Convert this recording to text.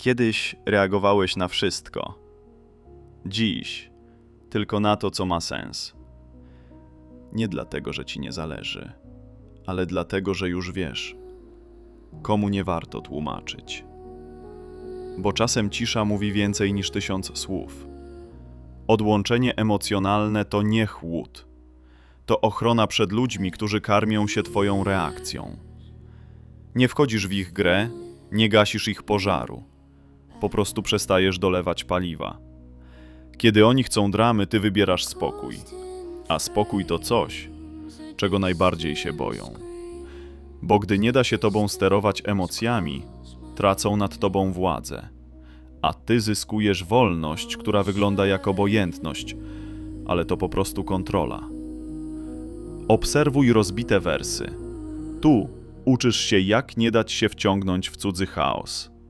Kiedyś reagowałeś na wszystko. Dziś tylko na to, co ma sens. Nie dlatego, że ci nie zależy, ale dlatego, że już wiesz, komu nie warto tłumaczyć. Bo czasem cisza mówi więcej niż tysiąc słów. Odłączenie emocjonalne to nie chłód. To ochrona przed ludźmi, którzy karmią się Twoją reakcją. Nie wchodzisz w ich grę, nie gasisz ich pożaru. Po prostu przestajesz dolewać paliwa. Kiedy oni chcą dramy, ty wybierasz spokój. A spokój to coś, czego najbardziej się boją. Bo gdy nie da się tobą sterować emocjami, tracą nad tobą władzę. A ty zyskujesz wolność, która wygląda jak obojętność, ale to po prostu kontrola. Obserwuj rozbite wersy. Tu uczysz się, jak nie dać się wciągnąć w cudzy chaos.